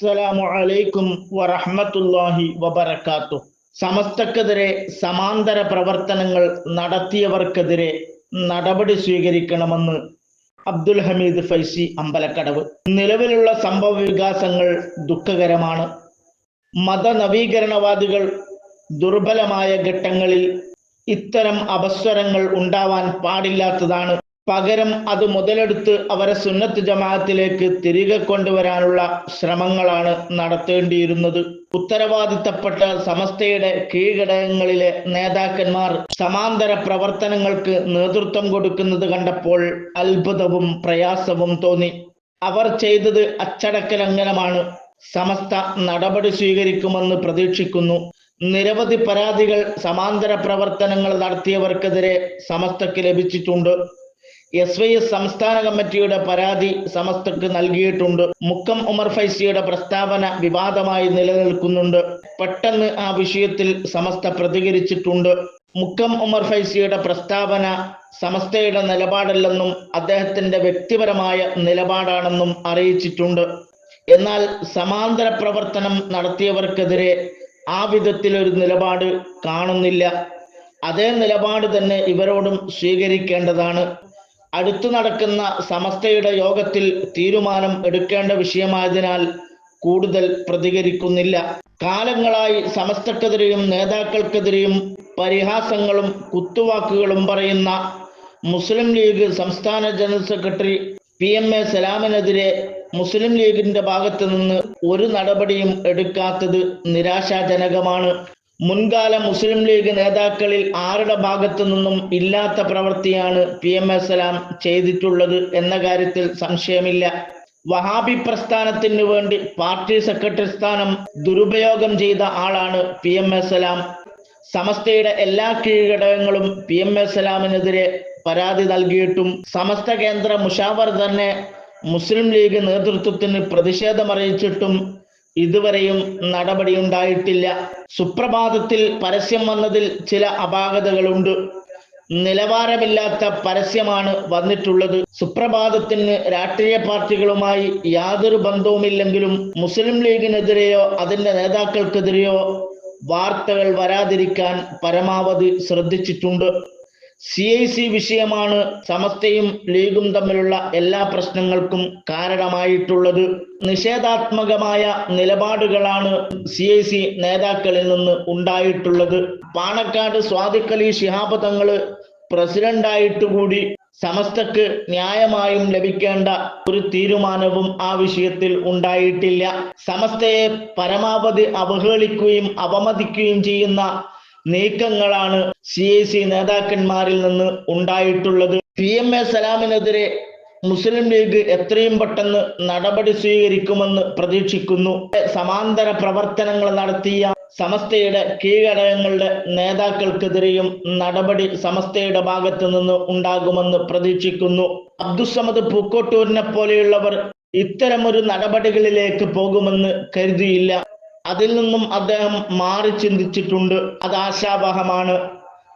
അസ്സലാമു അലൈക്കും വറഹ്മത്തുള്ളാഹി വബറകാത്തു. സമസ്തക്കെതിരെ സമാന്തര പ്രവർത്തനങ്ങൾ നടത്തിയവർക്കെതിരെ നടപടി സ്വീകരിക്കണമെന്ന് അബ്ദുൽ ഹമീദ് ഫൈസി അമ്പലക്കടവ്. നിലവിലുള്ള സംഭവ വികാസങ്ങൾ ദുഃഖകരമാണ്. മതനവീകരണവാദികൾ ദുർബലമായ ഘട്ടങ്ങളിൽ ഇത്തരം അവസരങ്ങൾ ഉണ്ടാവാൻ പാടില്ലാത്തതാണ് പകരം അത് മുതലെടുത്ത് അവരെ സുന്നത്ത് ജമാഅത്തിലേക്ക് തിരികെ കൊണ്ടുവരാനുള്ള ശ്രമങ്ങളാണ് നടത്തേണ്ടിയിരുന്നത്. ഉത്തരവാദിത്തപ്പെട്ട സമസ്തയുടെ കീഴ്ഘടകങ്ങളിലെ നേതാക്കന്മാർ സമാന്തര പ്രവർത്തനങ്ങൾക്ക് നേതൃത്വം കൊടുക്കുന്നത് കണ്ടപ്പോൾ അത്ഭുതവും പ്രയാസവും തോന്നി. അവർ ചെയ്തത് അച്ചടക്ക ലംഘനമാണ് സമസ്ത നടപടി സ്വീകരിക്കുമെന്ന് പ്രതീക്ഷിക്കുന്നു. നിരവധി പരാതികൾ സമാന്തര പ്രവർത്തനങ്ങൾ നടത്തിയവർക്കെതിരെ സമസ്തക്ക് ലഭിച്ചിട്ടുണ്ട്. എസ് വൈ എസ് സംസ്ഥാന കമ്മിറ്റിയുടെ പരാതി സമസ്തക്ക് നൽകിയിട്ടുണ്ട്. മുക്കം ഉമർ ഫൈസിയുടെ പ്രസ്താവന വിവാദമായി നിലനിൽക്കുന്നുണ്ട്. പെട്ടെന്ന് ആ വിഷയത്തിൽ സമസ്ത പ്രതികരിച്ചിട്ടുണ്ട്. മുക്കം ഉമർ ഫൈസിയുടെ പ്രസ്താവന സമസ്തയുടെ നിലപാടല്ലെന്നും അദ്ദേഹത്തിന്റെ വ്യക്തിപരമായ നിലപാടാണെന്നും അറിയിച്ചിട്ടുണ്ട്. എന്നാൽ സമാന്തര പ്രവർത്തനം നടത്തിയവർക്കെതിരെ ആ വിധത്തിലൊരു നിലപാട് കാണുന്നില്ല. അതേ നിലപാട് തന്നെ ഇവരോടും സ്വീകരിക്കേണ്ടതാണ്. അടുത്തു നടക്കുന്ന സമസ്തയുടെ യോഗത്തിൽ തീരുമാനം എടുക്കേണ്ട വിഷയമായതിനാൽ കൂടുതൽ പ്രതികരിക്കുന്നില്ല. കാലങ്ങളായി സമസ്തക്കെതിരെയും നേതാക്കൾക്കെതിരെയും പരിഹാസങ്ങളും കുത്തുവാക്കുകളും പറയുന്ന മുസ്ലിം ലീഗ് സംസ്ഥാന general secretary P M A സലാമിനെതിരെ മുസ്ലിം ലീഗിന്റെ ഭാഗത്തു നിന്ന് ഒരു നടപടിയും എടുക്കാത്തത് നിരാശാജനകമാണ്. മുൻകാല മുസ്ലിം ലീഗ് നേതാക്കളിൽ ആരുടെ ഭാഗത്തു നിന്നും ഇല്ലാത്ത പ്രവൃത്തിയാണ് പി എം എസ് സലാം ചെയ്തിട്ടുള്ളത് എന്ന കാര്യത്തിൽ സംശയമില്ല. വഹാബി പ്രസ്ഥാനത്തിന് വേണ്ടി പാർട്ടി സെക്രട്ടറി സ്ഥാനം ദുരുപയോഗം ചെയ്ത ആളാണ് പി എം എസ് സലാം. സമസ്തയുടെ എല്ലാ കീഴ്ഘടകങ്ങളും പി എം എസ് സലാമിനെതിരെ പരാതി നൽകിയിട്ടും സമസ്ത കേന്ദ്ര മുഷാവർ തന്നെ മുസ്ലിം ലീഗ് നേതൃത്വത്തിന് പ്രതിഷേധമറിയിച്ചിട്ടും ഇതുവരെയും നടപടിയുണ്ടായിട്ടില്ല. സുപ്രഭാതത്തിൽ പരസ്യം വന്നതിൽ ചില അപാകതകളുണ്ട്. നിലവാരമില്ലാത്ത പരസ്യമാണ് വന്നിട്ടുള്ളത്. സുപ്രഭാതത്തിന് രാഷ്ട്രീയ പാർട്ടികളുമായി യാതൊരു ബന്ധവുമില്ലെങ്കിലും മുസ്ലിം ലീഗിനെതിരെയോ അതിന്റെ നേതാക്കൾക്കെതിരെയോ വാർത്തകൾ വരാതിരിക്കാൻ പരമാവധി ശ്രദ്ധിച്ചിട്ടുണ്ട്. സി ഐ സി വിഷയമാണ് സമസ്തയും ലീഗും തമ്മിലുള്ള എല്ലാ പ്രശ്നങ്ങൾക്കും കാരണമായിട്ടുള്ളത്. നിഷേധാത്മകമായ നിലപാടുകളാണ് സി ഐ സി നേതാക്കളിൽ നിന്ന് ഉണ്ടായിട്ടുള്ളത്. പാണക്കാട് സ്വാദിഖലി ശിഹാബ് തങ്ങൾ പ്രസിഡന്റായിട്ടുകൂടി സമസ്തക്ക് ന്യായമായും ലഭിക്കേണ്ട ഒരു തീരുമാനവും ആ വിഷയത്തിൽ ഉണ്ടായിട്ടില്ല. സമസ്തയെ പരമാവധി അവഹേളിക്കുകയും അപമതിക്കുകയും ചെയ്യുന്ന നീക്കങ്ങളാണ് സി ഐ സി നേതാക്കന്മാരിൽ നിന്ന് ഉണ്ടായിട്ടുള്ളത്. പി എം എ സലാമിനെതിരെ മുസ്ലിം ലീഗ് എത്രയും പെട്ടെന്ന് നടപടി സ്വീകരിക്കുമെന്ന് പ്രതീക്ഷിക്കുന്നു. സമാന്തര പ്രവർത്തനങ്ങൾ നടത്തിയ സമസ്തയുടെ കീഴടകങ്ങളുടെ നേതാക്കൾക്കെതിരെയും നടപടി സമസ്തയുടെ ഭാഗത്തു നിന്ന് ഉണ്ടാകുമെന്ന് പ്രതീക്ഷിക്കുന്നു. അബ്ദുസമദ് പൂക്കോട്ടൂരിനെ പോലെയുള്ളവർ ഇത്തരമൊരു നടപടികളിലേക്ക് പോകുമെന്ന് കരുതിയില്ല. അതിൽ നിന്നും അദ്ദേഹം മാറി ചിന്തിച്ചിട്ടുണ്ട്. അത് ആശാവഹമാണ്.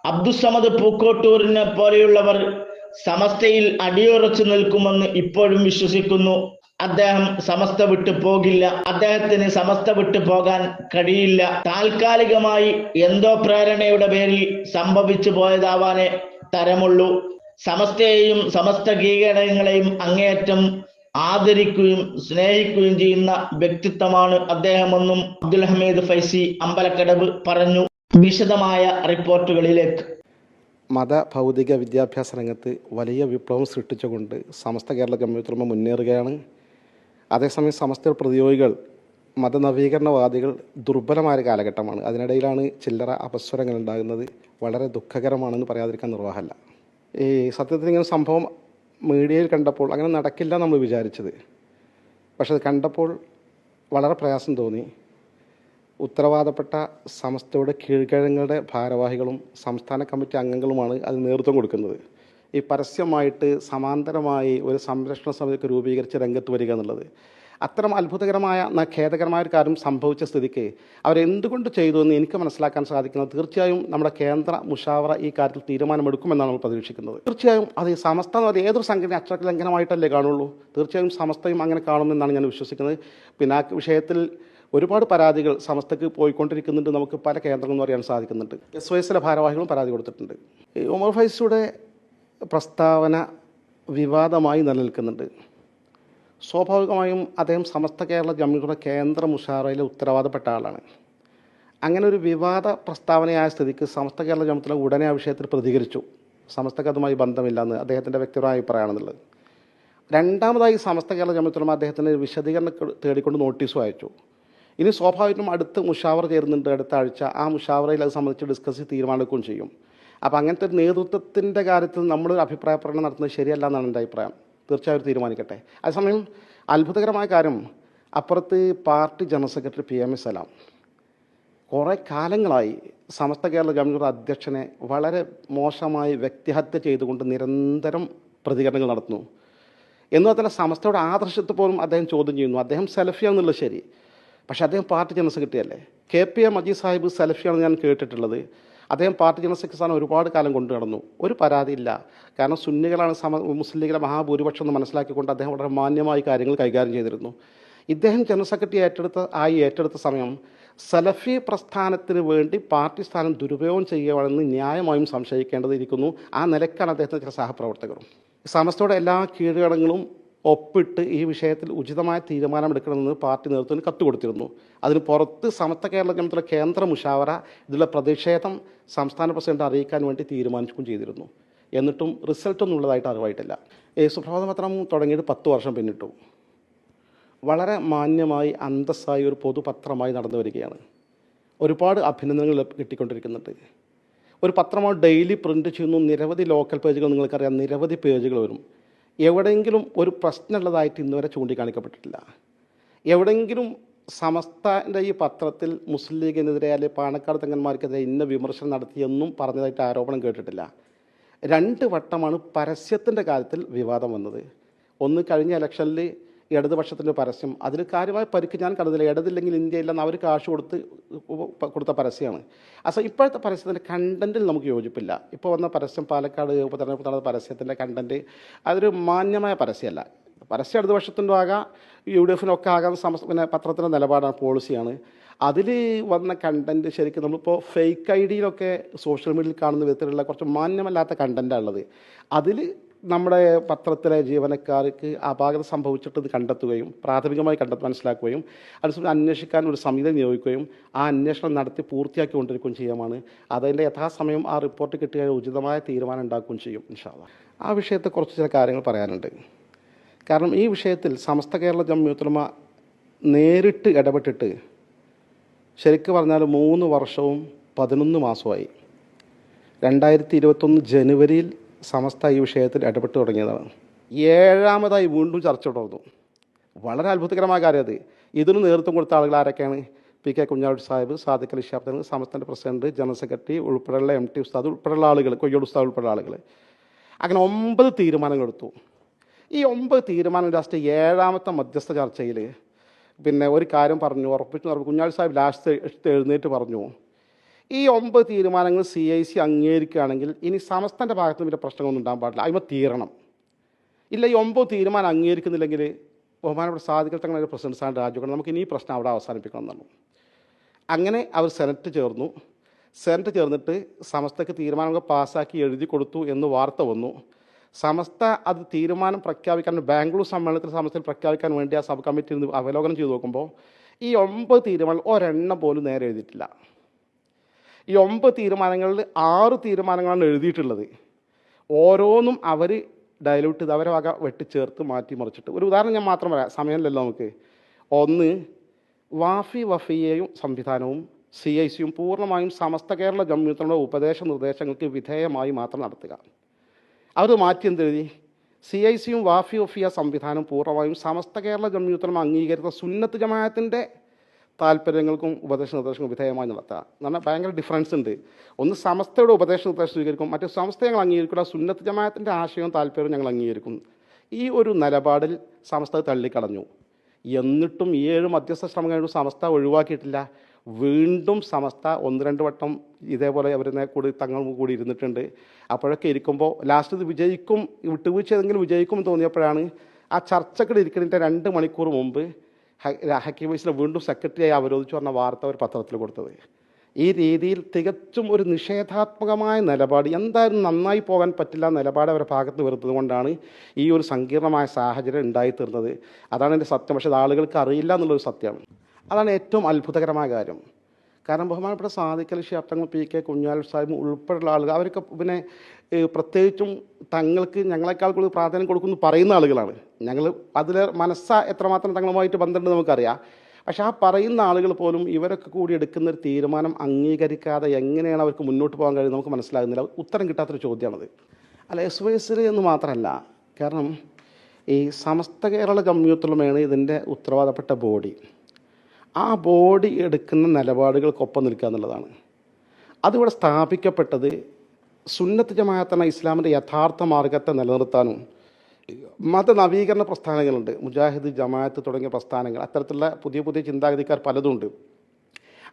അബ്ദുസമദ് പൂക്കോട്ടൂരിനെ പോലെയുള്ളവർ സമസ്തയിൽ അടിയുറച്ചു നിൽക്കുമെന്ന് ഇപ്പോഴും വിശ്വസിക്കുന്നു. അദ്ദേഹം സമസ്ത വിട്ടു പോകില്ല. അദ്ദേഹത്തിന് സമസ്ത വിട്ടു പോകാൻ കഴിയില്ല. താൽക്കാലികമായി എന്തോ പ്രേരണയുടെ പേരിൽ സംഭവിച്ചു പോയതാവാനേ തരമുള്ളൂ. സമസ്തയെയും സമസ്ത കീകടങ്ങളെയും അങ്ങേയറ്റം ആദരിക്കുകയും സ്നേഹിക്കുകയും ചെയ്യുന്ന വ്യക്തിത്വമാണ് അദ്ദേഹമെന്നും അബ്ദുൽ ഹമീദ് ഫൈസി അമ്പലക്കടവ് പറഞ്ഞു. വിശദമായ റിപ്പോർട്ടുകളിലേക്ക്. മത ഭൗതിക വിദ്യാഭ്യാസ രംഗത്ത് വലിയ വിപ്ലവം സൃഷ്ടിച്ചുകൊണ്ട് സമസ്ത കേരള കമ്മ്യൂണിസ്റ്റ് മുന്നേറുകയാണ്. അതേസമയം സമസ്ത പ്രതിയോഗികൾ മതനവീകരണവാദികൾ ദുർബലമായ കാലഘട്ടമാണ്. അതിനിടയിലാണ് ചില്ലറ അപസ്വരങ്ങൾ ഉണ്ടാകുന്നത് വളരെ ദുഃഖകരമാണെന്ന് പറയാതിരിക്കാൻ നിർവാഹമല്ല. ഈ സത്യത്തിൽ ഇങ്ങനെ സംഭവം മീഡിയയിൽ കണ്ടപ്പോൾ അങ്ങനെ നടക്കില്ല നമ്മൾ വിചാരിച്ചത്. പക്ഷെ അത് കണ്ടപ്പോൾ വളരെ പ്രയാസം തോന്നി. ഉത്തരവാദപ്പെട്ട സമസ്തയുടെ കീഴ്കിഴങ്ങളുടെ ഭാരവാഹികളും സംസ്ഥാന കമ്മിറ്റി അംഗങ്ങളുമാണ് അത് നേതൃത്വം കൊടുക്കുന്നത്. ഈ പരസ്യമായിട്ട് സമാന്തരമായി ഒരു സംരക്ഷണ സമിതിയൊക്കെ രൂപീകരിച്ച് രംഗത്ത് വരിക എന്നുള്ളത്. അത്തരം അത്ഭുതകരമായ ഖേദകരമായ ഒരു കാര്യം സംഭവിച്ച സ്ഥിതിക്ക് അവരെന്തുകൊണ്ട് ചെയ്തു എന്ന് എനിക്ക് മനസ്സിലാക്കാൻ സാധിക്കുന്നത് തീർച്ചയായും നമ്മുടെ കേന്ദ്ര മുഷാവറ ഈ കാര്യത്തിൽ തീരുമാനമെടുക്കുമെന്നാണ് നമ്മൾ പ്രതീക്ഷിക്കുന്നത്. തീർച്ചയായും അത് ഈ സമസ്ത എന്ന് ഏതൊരു സംഘടന അച്ചടക്ക ലംഘനമായിട്ടല്ലേ കാണുള്ളൂ. തീർച്ചയായും സമസ്തയും അങ്ങനെ കാണുമെന്നാണ് ഞാൻ വിശ്വസിക്കുന്നത്. പിന്നെ ആ വിഷയത്തിൽ ഒരുപാട് പരാതികൾ സമസ്തക്ക് പോയിക്കൊണ്ടിരിക്കുന്നുണ്ട്. നമുക്ക് പല കേന്ദ്രങ്ങളെന്ന് പറയാൻ സാധിക്കുന്നുണ്ട്. എസ് ഒ എസിലെ ഭാരവാഹികളും പരാതി കൊടുത്തിട്ടുണ്ട്. ഈ ഉമർ ഫൈസിയുടെ പ്രസ്താവന വിവാദമായി നിലനിൽക്കുന്നുണ്ട്. സ്വാഭാവികമായും അദ്ദേഹം സമസ്ത കേരള ജമ്മിയുടെ കേന്ദ്ര മുഷാറയിലെ ഉത്തരവാദപ്പെട്ട ആളാണ്. അങ്ങനെ ഒരു വിവാദ പ്രസ്താവനയായ സ്ഥിതിക്ക് സമസ്ത കേരള ജമത്തിലെ ഉടനെ ആ വിഷയത്തിൽ പ്രതികരിച്ചു. സമസ്തക്ക് അതുമായി ബന്ധമില്ലെന്ന് അദ്ദേഹത്തിന്റെ വ്യക്തിപരമായ അഭിപ്രായമാണെന്നുള്ളത്. രണ്ടാമതായി സമസ്ത കേരള ജമത്തിലും അദ്ദേഹത്തിന് വിശദീകരണം തേടിക്കൊണ്ട് നോട്ടീസും അയച്ചു. ഇനി സ്വാഭാവികമായിട്ടും അടുത്ത് മുഷാവർ ചേരുന്നുണ്ട് അടുത്ത ആഴ്ച. ആ മുഷാവറയിൽ അത് സംബന്ധിച്ച് ഡിസ്കസ് ചെയ്ത് തീരുമാനിക്കുകയും ചെയ്യും. അപ്പോൾ അങ്ങനത്തെ ഒരു നേതൃത്വത്തിന്റെ കാര്യത്തിൽ നമ്മളൊരു അഭിപ്രായ പ്രകടനം നടത്തുന്നത് ശരിയല്ല എന്നാണ് എന്റെ അഭിപ്രായം. തീർച്ചയായും തീരുമാനിക്കട്ടെ. അതേസമയം അത്ഭുതകരമായ കാര്യം അപ്പുറത്ത് party general secretary P M A Salam. കുറേ കാലങ്ങളായി സമസ്ത കേരള ഗവൺമെന്റ് അധ്യക്ഷനെ വളരെ മോശമായി വ്യക്തിഹത്യ ചെയ്തുകൊണ്ട് നിരന്തരം പ്രതികരണങ്ങൾ നടത്തുന്നു. എന്ന് സമസ്തയുടെ ആദർശത്തെ പോലും അദ്ദേഹം ചോദ്യം ചെയ്യുന്നു. അദ്ദേഹം സെലഫിയാണെന്നുള്ളത് ശരി. പക്ഷേ അദ്ദേഹം പാർട്ടി ജനറൽ സെക്രട്ടറി അല്ലേ? K P A Majeed Sahib സെലഫിയാണെന്ന് ഞാൻ കേട്ടിട്ടുള്ളത്. അദ്ദേഹം പാർട്ടി ജനറൽ സെക്രട്ടറി ഒരുപാട് കാലം കൊണ്ടു നടന്നു. ഒരു പരാതിയില്ല. കാരണം സുന്നികളാണ് സമ മുസ്ലിം ലീഗിലെ മഹാഭൂരിപക്ഷം എന്ന് മനസ്സിലാക്കിക്കൊണ്ട് അദ്ദേഹം വളരെ മാന്യമായി കാര്യങ്ങൾ കൈകാര്യം ചെയ്തിരുന്നു. ഇദ്ദേഹം ജനറൽ സെക്രട്ടറി ഏറ്റെടുത്ത ആയി ഏറ്റെടുത്ത സമയം സലഫി പ്രസ്ഥാനത്തിന് വേണ്ടി പാർട്ടി സ്ഥാനം ദുരുപയോഗം ചെയ്യുകയാണെന്ന് ന്യായമായും സംശയിക്കേണ്ടതിരിക്കുന്നു. ആ നിലക്കാണ് അദ്ദേഹത്തിന്റെ ചില സഹപ്രവർത്തകരും. സമസ്തയുടെ എല്ലാ കീഴ്ഘടകങ്ങളും ഒപ്പിട്ട് ഈ വിഷയത്തിൽ ഉചിതമായ തീരുമാനമെടുക്കണമെന്ന് പാർട്ടി നേതൃത്വത്തിന് കത്ത് കൊടുത്തിരുന്നു. അതിന് പുറത്ത് സമസ്ത കേരള ജനത്തിലെ കേന്ദ്ര മുഷാവറ ഇതിലെ പ്രതിഷേധം സംസ്ഥാന പ്രസിഡന്റ് അറിയിക്കാൻ വേണ്ടി തീരുമാനിക്കുകയും ചെയ്തിരുന്നു. എന്നിട്ടും റിസൾട്ട് ഒന്നും ഉള്ളതായിട്ട് അറിവായിട്ടില്ല. സുപ്രഭാത പത്രം തുടങ്ങിയിട്ട് പത്ത് വർഷം പിന്നിട്ടു. വളരെ മാന്യമായി അന്തസ്സായി ഒരു പൊതുപത്രമായി നടന്നു വരികയാണ്. ഒരുപാട് അഭിനന്ദനങ്ങൾ കിട്ടിക്കൊണ്ടിരിക്കുന്നുണ്ട്. ഒരു പത്രമാണ് ഡെയിലി പ്രിന്റ് ചെയ്യുന്നു. നിരവധി ലോക്കൽ പേജുകൾ നിങ്ങൾക്കറിയാം. നിരവധി പേജുകൾ വരും. എവിടെയെങ്കിലും ഒരു പ്രശ്നമുള്ളതായിട്ട് ഇന്നുവരെ ചൂണ്ടിക്കാണിക്കപ്പെട്ടിട്ടില്ല. എവിടെയെങ്കിലും സമസ്തന്റെ ഈ പത്രത്തിൽ മുസ്ലിം ലീഗിനെതിരെ അല്ലെങ്കിൽ പാണക്കാട് തങ്ങന്മാർക്കെതിരെ ഇന്ന വിമർശനം നടത്തിയെന്നും പറഞ്ഞതായിട്ട് ആരോപണം കേട്ടിട്ടില്ല. രണ്ട് വട്ടമാണ് പരസ്യത്തിന്റെ കാര്യത്തിൽ വിവാദം വന്നത്. ഒന്ന് കഴിഞ്ഞ ഇലക്ഷനിൽ ഇടതുപക്ഷത്തിന്റെ പരസ്യം. അതിൽ കാര്യമായ പരിക്ക് ഞാൻ കണ്ടതില്ല ഇടതില്ലെങ്കിൽ ഇന്ത്യയില്ലെന്ന് അവർ കാശ് കൊടുത്ത് കൊടുത്ത പരസ്യമാണ്. അസ ഇപ്പോഴത്തെ പരസ്യത്തിന്റെ കണ്ടന്റിൽ നമുക്ക് യോജിപ്പില്ല. ഇപ്പോൾ വന്ന പരസ്യം പാലക്കാട് ഉപതെരഞ്ഞെടുപ്പ് നടന്ന പരസ്യത്തിന്റെ കണ്ടന്റ് അതൊരു മാന്യമായ പരസ്യമല്ല. പരസ്യം ഇടതുപക്ഷത്തിന്റെ ആകാം യു ഡി എഫിനൊക്കെ ആകാം സമസ്ത പിന്നെ പത്രത്തിന്റെ നിലപാടാണ് പോളിസിയാണ് അതിൽ വന്ന കണ്ടന്റ് ശരിക്കും നമ്മളിപ്പോൾ ഫേക്ക് ഐ ഡിയിലൊക്കെ സോഷ്യൽ മീഡിയയിൽ കാണുന്ന വിധത്തിലുള്ള കുറച്ച് മാന്യമല്ലാത്ത കണ്ടന്റാണ് ഉള്ളത് അതിൽ നമ്മുടെ പത്രത്തിലെ ജീവനക്കാർക്ക് അപാകത സംഭവിച്ചിട്ട് ഇത് കണ്ടെത്തുകയും പ്രാഥമികമായി കണ്ടെത്തി മനസ്സിലാക്കുകയും അതിന് അന്വേഷിക്കാൻ ഒരു സമിതി നിയോഗിക്കുകയും ആ അന്വേഷണം നടത്തി പൂർത്തിയാക്കി കൊണ്ടിരിക്കുകയും ചെയ്യുമാണ് അതിന്റെ യഥാസമയം ആ റിപ്പോർട്ട് കിട്ടിയ ഉചിതമായ തീരുമാനം ഉണ്ടാക്കുകയും ചെയ്യും ഇൻഷാല്ല ആ വിഷയത്തെ കുറച്ച് ചില കാര്യങ്ങൾ പറയാനുണ്ട്. കാരണം ഈ വിഷയത്തിൽ സമസ്ത കേരള ജമ്മ്യൂത്തുലമ നേരിട്ട് ഇടപെട്ടിട്ട് ശരിക്കും പറഞ്ഞാൽ മൂന്ന് വർഷവും പതിനൊന്ന് മാസമായി രണ്ടായിരത്തി ഇരുപത്തൊന്ന് ജനുവരിയിൽ സമസ്ത ഈ വിഷയത്തിൽ ഇടപെട്ട് തുടങ്ങിയതാണ്. ഏഴാമതായി വീണ്ടും ചർച്ച തുടർന്നു. വളരെ അത്ഭുതകരമായ കാര്യം അത്. ഇതിന് നേതൃത്വം കൊടുത്ത ആളുകൾ ആരൊക്കെയാണ്? പി കെ കുഞ്ഞാടി സാഹിബ് സാദിഖ് അലി ഷാബ്ദൻ സമസ്തന്റെ പ്രസിഡന്റ് ജനറൽ സെക്രട്ടറി ഉൾപ്പെടെയുള്ള എം ടി ഉസ്താദ് ഉൾപ്പെടെയുള്ള ആളുകൾ കൊയ്യോട് ഉസ്താദ് ഉൾപ്പെടെയുള്ള ആളുകൾ അങ്ങനെ ഒമ്പത് തീരുമാനങ്ങൾ എടുത്തു. ഈ ഒമ്പത് തീരുമാനം ലാസ്റ്റ് ഏഴാമത്തെ മധ്യസ്ഥ ചർച്ചയിൽ പിന്നെ ഒരു കാര്യം പറഞ്ഞു ഉറപ്പിച്ചു പറഞ്ഞു. സാഹിബ് ലാസ്റ്റ് എഴുന്നേറ്റ് പറഞ്ഞു. ഈ ഒമ്പത് തീരുമാനങ്ങൾ സി ഐ സി അംഗീകരിക്കുകയാണെങ്കിൽ ഇനി സമസ്തന്റെ ഭാഗത്ത് നിന്ന് പിന്നെ പ്രശ്നങ്ങളൊന്നും ഉണ്ടാകാൻ പാടില്ല. അതിമ തീരണം. ഇല്ല ഈ ഒമ്പത് തീരുമാനം അംഗീകരിക്കുന്നില്ലെങ്കിൽ ബഹുമാനപ്പെട്ട സാധിക്കൽ തങ്ങളുടെ പ്രസിഡന്റ് സ്ഥാനം രാജ്യമാണ് നമുക്ക് ഇനി ഈ പ്രശ്നം അവിടെ അവസാനിപ്പിക്കണം എന്നുള്ളു അങ്ങനെ അവർ സെനറ്റ് ചേർന്നു. സെനറ്റ് ചേർന്നിട്ട് സമസ്തക്ക് തീരുമാനങ്ങൾ പാസ്സാക്കി എഴുതി കൊടുത്തു എന്ന് വാർത്ത വന്നു. സമസ്ത അത് തീരുമാനം പ്രഖ്യാപിക്കാൻ ബാംഗ്ലൂർ സമ്മേളനത്തിൽ സമസ്തയിൽ പ്രഖ്യാപിക്കാൻ വേണ്ടി ആ സബ് കമ്മിറ്റി അവലോകനം ചെയ്തു നോക്കുമ്പോൾ ഈ ഒമ്പത് തീരുമാനം ഒരെണ്ണം പോലും നേരെ എഴുതിയിട്ടില്ല. ഈ ഒമ്പത് തീരുമാനങ്ങളിൽ ആറ് തീരുമാനങ്ങളാണ് എഴുതിയിട്ടുള്ളത്. ഓരോന്നും അവർ ഡയലൂട്ട് ചെയ്ത് അവരെ വക വെട്ടിച്ചേർത്ത് മാറ്റി മറിച്ചിട്ട്. ഒരു ഉദാഹരണം ഞാൻ മാത്രം പറയാം. സമയമില്ലല്ലോ നമുക്ക്. ഒന്ന് വാഫി വഫിയയും സംവിധാനവും സി ഐ സിയും പൂർണമായും സമസ്ത കേരള ജമ്മിയത്തിലുള്ള ഉപദേശ നിർദ്ദേശങ്ങൾക്ക് വിധേയമായി മാത്രം നടത്തുക. അവർ മാറ്റി എന്തെഴുതി? സി ഐ സിയും വാഫി വഫിയ സംവിധാനം പൂർണമായും സമസ്ത കേരള ജമ്മിയത്തിലും അംഗീകരിച്ച സുന്നത്ത് ജമാഅത്തിന്റെ താല്പര്യങ്ങൾക്കും ഉപദേശ നിർദ്ദേശങ്ങൾ വിധേയമായി നടത്തുക എന്ന് പറഞ്ഞാൽ ഭയങ്കര ഡിഫറൻസ് ഉണ്ട്. ഒന്ന് സമസ്തയുടെ ഉപദേശ നിർദ്ദേശം സ്വീകരിക്കും മറ്റു സംസ്ഥ ഞങ്ങൾ അംഗീകരിക്കില്ല സുന്നത്ത് ജമാത്തിന്റെ ആശയവും താല്പര്യവും ഞങ്ങൾ അംഗീകരിക്കും. ഈ ഒരു നിലപാടിൽ സമസ്ത തള്ളിക്കളഞ്ഞു. എന്നിട്ടും ഈ ഏഴ് മധ്യസ്ഥ ശ്രമം കഴിഞ്ഞു സമസ്ത ഒഴിവാക്കിയിട്ടില്ല. വീണ്ടും സമസ്ത ഒന്ന് രണ്ട് വട്ടം ഇതേപോലെ അവരുടെ കൂടി തങ്ങൾ കൂടി ഇരുന്നിട്ടുണ്ട്. അപ്പോഴൊക്കെ ഇരിക്കുമ്പോൾ ലാസ്റ്റ് ഇത് വിജയിക്കും വിട്ടുവീഴ്ച ഏതെങ്കിലും വിജയിക്കും തോന്നിയപ്പോഴാണ് ആ ചർച്ചകൾ ഇരിക്കുന്നതിന്റെ രണ്ട് മണിക്കൂർ മുമ്പ് ഹക്കീം വൈസിനെ വീണ്ടും സെക്രട്ടറിയായി അവരോധിച്ചു പറഞ്ഞ വാർത്ത ഒരു പത്രത്തിൽ കൊടുത്തത്. ഈ രീതിയിൽ തികച്ചും ഒരു നിഷേധാത്മകമായ നിലപാട് എന്തായാലും നന്നായി പോകാൻ പറ്റില്ല നിലപാട് അവരുടെ ഭാഗത്ത് വരുത്തുന്നതുകൊണ്ടാണ് കൊണ്ടാണ് ഈ ഒരു സങ്കീർണമായ സാഹചര്യം ഉണ്ടായിത്തീർന്നത്. അതാണ് എന്റെ സത്യം. പക്ഷേ ആളുകൾക്ക് അറിയില്ല എന്നുള്ളൊരു സത്യമാണ് അതാണ് ഏറ്റവും അത്ഭുതകരമായ കാര്യം. കാരണം ബഹുമാനപ്പെട്ട സാധിക്കൽ ഷിയാബ്തങ്ങൾ പി കെ കുഞ്ഞാൽ സാഹിബ് ഉൾപ്പെടെയുള്ള ആളുകൾ അവരൊക്കെ പിന്നെ പ്രത്യേകിച്ചും തങ്ങൾക്ക് ഞങ്ങളെക്കാൾ കൂടുതൽ പ്രാധാന്യം കൊടുക്കുന്നു പറയുന്ന ആളുകളാണ്. ഞങ്ങൾ അതിൽ മനസ്സ എത്രമാത്രം തങ്ങളുമായിട്ട് ബന്ധമുണ്ടെന്ന് നമുക്കറിയാം. പക്ഷേ ആ പറയുന്ന ആളുകൾ പോലും ഇവരൊക്കെ കൂടി എടുക്കുന്ന ഒരു തീരുമാനം അംഗീകരിക്കാതെ എങ്ങനെയാണ് അവർക്ക് മുന്നോട്ട് പോകാൻ കഴിയുന്നത് നമുക്ക് മനസ്സിലാകുന്നില്ല. ഉത്തരം കിട്ടാത്തൊരു ചോദ്യമാണത്. അല്ല എസ് വൈ എസിൽ എന്ന് മാത്രമല്ല കാരണം ഈ സമസ്ത കേരള ജമ്മിയത്തുലമയാണ് ഇതിന്റെ ഉത്തരവാദപ്പെട്ട ബോഡി. ആ ബോഡി എടുക്കുന്ന നിലപാടുകൾക്കൊപ്പം നിൽക്കുക എന്നുള്ളതാണ്. അതിവിടെ സ്ഥാപിക്കപ്പെട്ടത് സുന്നത്ത് ജമാഅത്തെന്ന ഇസ്ലാമിന്റെ യഥാർത്ഥ മാർഗത്തെ നിലനിർത്താനും മത നവീകരണ പ്രസ്ഥാനങ്ങളുണ്ട്. മുജാഹിദ് ജമാഅത്ത് തുടങ്ങിയ പ്രസ്ഥാനങ്ങൾ അത്തരത്തിലുള്ള പുതിയ പുതിയ ചിന്താഗതിക്കാർ പലതുണ്ട്.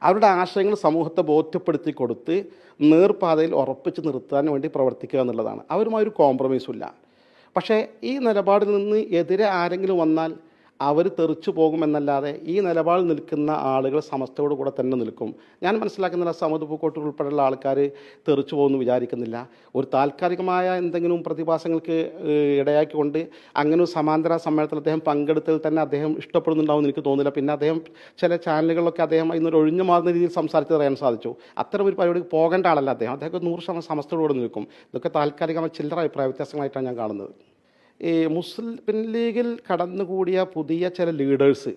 അവരുടെ ആശയങ്ങൾ സമൂഹത്തെ ബോധ്യപ്പെടുത്തി കൊടുത്ത് നേർപാതയിൽ ഉറപ്പിച്ച് നിർത്താൻ വേണ്ടി പ്രവർത്തിക്കുക എന്നുള്ളതാണ്. അവരുമായി ഒരു കോംപ്രമൈസും ഇല്ല. പക്ഷേ ഈ നിലപാടിൽ നിന്ന് എതിരെ ആരെങ്കിലും വന്നാൽ അവർ തെറിച്ചു പോകുമെന്നല്ലാതെ ഈ നിലപാട് നിൽക്കുന്ന ആളുകൾ സമസ്തയോട് കൂടെ തന്നെ നിൽക്കും. ഞാൻ മനസ്സിലാക്കുന്നില്ല സമത് പൂക്കോട്ടൂർ ഉൾപ്പെടെയുള്ള ആൾക്കാർ തെറിച്ചു പോകുമെന്ന് വിചാരിക്കുന്നില്ല. ഒരു താൽക്കാലികമായ എന്തെങ്കിലും പ്രതിഭാസങ്ങൾക്ക് ഇടയാക്കിക്കൊണ്ട് അങ്ങനെ ഒരു സമാന്തര സമ്മേളനത്തിൽ അദ്ദേഹം പങ്കെടുത്തതിൽ തന്നെ അദ്ദേഹം ഇഷ്ടപ്പെടുന്നുണ്ടാവും എനിക്ക് തോന്നുന്നില്ല. പിന്നെ അദ്ദേഹം ചില ചാനലുകളിലൊക്കെ അദ്ദേഹം ഇന്നൊരു ഒഴിഞ്ഞു മാറുന്ന രീതിയിൽ സംസാരിച്ചത് അറിയാൻ സാധിച്ചു. അത്തരം ഒരു പരിപാടിക്ക് പോകേണ്ട ആളല്ല അദ്ദേഹം. അദ്ദേഹം നൂറ് ശതമാനം സമസ്തയോട് നിൽക്കും. ഇതൊക്കെ താൽക്കാലികമായ ചില്ലറ അഭിപ്രായ വ്യത്യാസങ്ങളായിട്ടാണ് ഞാൻ കാണുന്നത്. ഈ മുസ്ലിം ലീഗിൽ കടന്നുകൂടിയ പുതിയ ചില ലീഡേഴ്സ്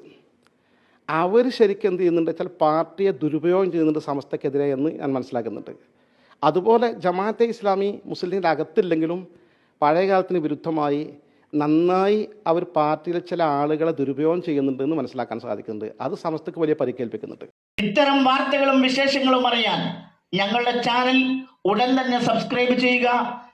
അവർ ശരിക്കും എന്ത് ചെയ്യുന്നുണ്ട്? ചില പാർട്ടിയെ ദുരുപയോഗം ചെയ്യുന്നുണ്ട് സമസ്തക്കെതിരെ എന്ന് ഞാൻ മനസ്സിലാക്കുന്നുണ്ട്. അതുപോലെ ജമാഅത്തെ ഇസ്ലാമി മുസ്ലിം ലീഗിന്റെ അകത്തില്ലെങ്കിലും പഴയ കാലത്തിന് വിരുദ്ധമായി നന്നായി അവർ പാർട്ടിയിലെ ചില ആളുകളെ ദുരുപയോഗം ചെയ്യുന്നുണ്ട് എന്ന് മനസ്സിലാക്കാൻ സാധിക്കുന്നുണ്ട്. അത് സമസ്തക്ക് വലിയ പരിക്കേൽപ്പിക്കുന്നുണ്ട്. ഇത്തരം വാർത്തകളും വിശേഷങ്ങളും അറിയാൻ ഞങ്ങളുടെ ചാനൽ ഉടൻ തന്നെ സബ്സ്ക്രൈബ് ചെയ്യുക.